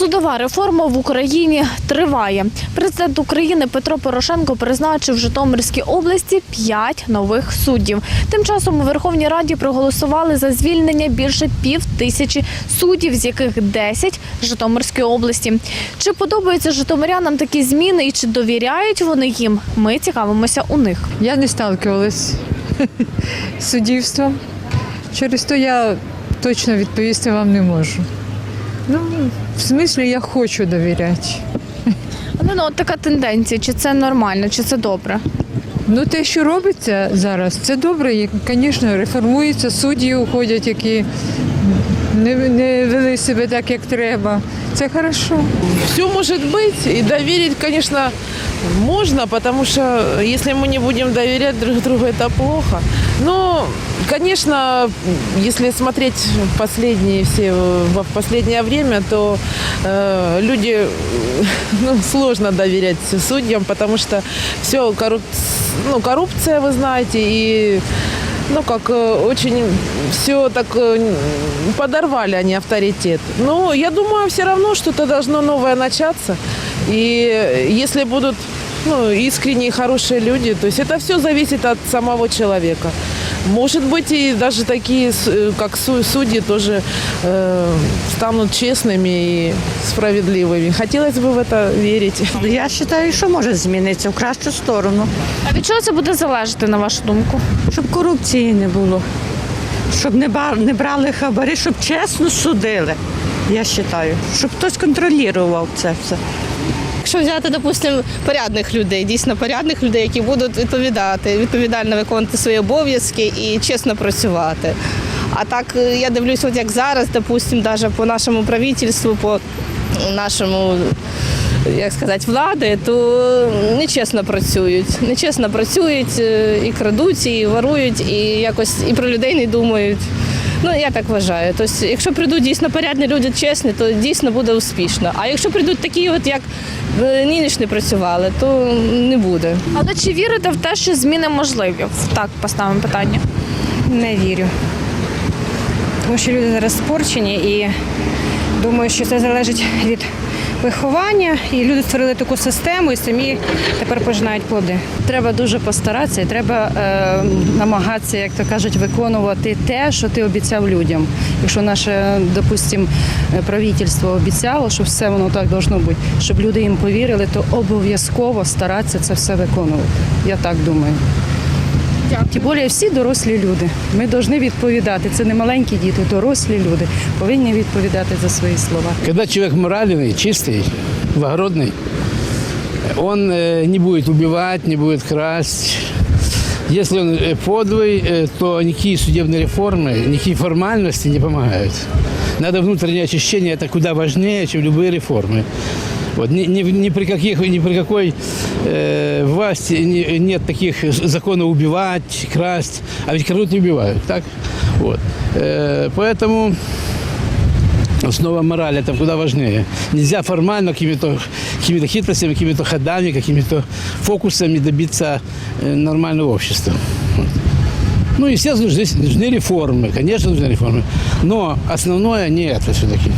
Судова реформа в Україні триває. Президент України Петро Порошенко призначив в Житомирській області п'ять нових суддів. Тим часом у Верховній Раді проголосували за звільнення більше пів тисячі суддів, з яких 10 – Житомирської області. Чи подобаються житомирянам такі зміни і чи довіряють вони їм? Ми цікавимося у них. Я не сталкивалась з суддівством. Через то я точно відповісти вам не можу. Ну, в смислі, я хочу довіряти. Ну, ну от така тенденція, чи це нормально, чи це добре? Ну, те, що робиться зараз, це добре. І, Звісно, реформуються, судді уходять, які не, не вели себе так, як треба. Це хорошо. Все может быть, и доверить, конечно, можно, потому что если мы не будем доверять друг другу, это плохо. Но, конечно, если смотреть последние все в последнее время, то э, люди, э, ну, сложно доверять судьям, потому что все ну, коррупция, вы знаете, и ну, как э, очень все так э, подорвали они авторитет. Но я думаю, все равно что-то должно новое начаться. И если будут ну, искренние, хорошие люди, то есть это все зависит от самого человека. Может быть, и даже такие, с- э, как су- судьи, тоже э, станут честными и справедливыми. Хотелось бы в это верить. Я вважаю, що може змінитися в кращу сторону, А від чого це буде залежати, на вашу думку? щоб корупції не було, щоб не, ба- не брали хабарі, щоб чесно судили. Я вважаю, щоб хтось контролював це все. Якщо взяти, допустимо, порядних людей, дійсно порядних людей, які будуть відповідати, відповідально виконувати свої обов'язки і чесно працювати. А так е, я дивлюсь, от як зараз, допустимо, навіть по нашому правительству, по нашому. Як сказати, влади, то нечесно працюють. Нечесно працюють е, і крадуть, і ворують, і якось і про людей не думають. Ну, я так вважаю. Тобто, якщо прийдуть дійсно порядні люди, чесні, то дійсно буде успішно. А якщо прийдуть такі, от як е, нинішні працювали, то не буде. Але чи вірите в те, що зміни можливі? Так поставимо питання. Не вірю. Тому що люди зараз спорчені і думаю, що це залежить від виховання. І люди створили таку систему і самі тепер пожинають плоди. Треба дуже постаратися і треба е, намагатися, як то кажуть, виконувати те, що ти обіцяв людям. Якщо наше, допустимо, правительство обіцяло, що все воно так должно бути, щоб люди їм повірили, то обов'язково старатися це все виконувати. Я так думаю. Тим більше всі дорослі люди. Ми повинні відповідати. Це не маленькі діти, дорослі люди повинні відповідати за свої слова. Когда человек моральный, чистый, благородный, он э, не будет убивать, не будет красть. Если он э, подлый, э, то никакие судебные реформы, никакие формальности не помогают. Надо внутреннее очищение, это куда важнее, чем любые реформы. Вот, ни, ни- ни при каких, ни при какой э, власти не- нет таких законов убивать, красть, а ведь крадут не убивают, так? Вот. Э, поэтому Основа морали это куда важнее. Нельзя формально какими-то какими хитростями, какими-то ходами, какими-то фокусами добиться э, нормального общества. Вот. Ну, естественно, здесь нужны реформы, конечно, нужны реформы. Но основное не это все-таки.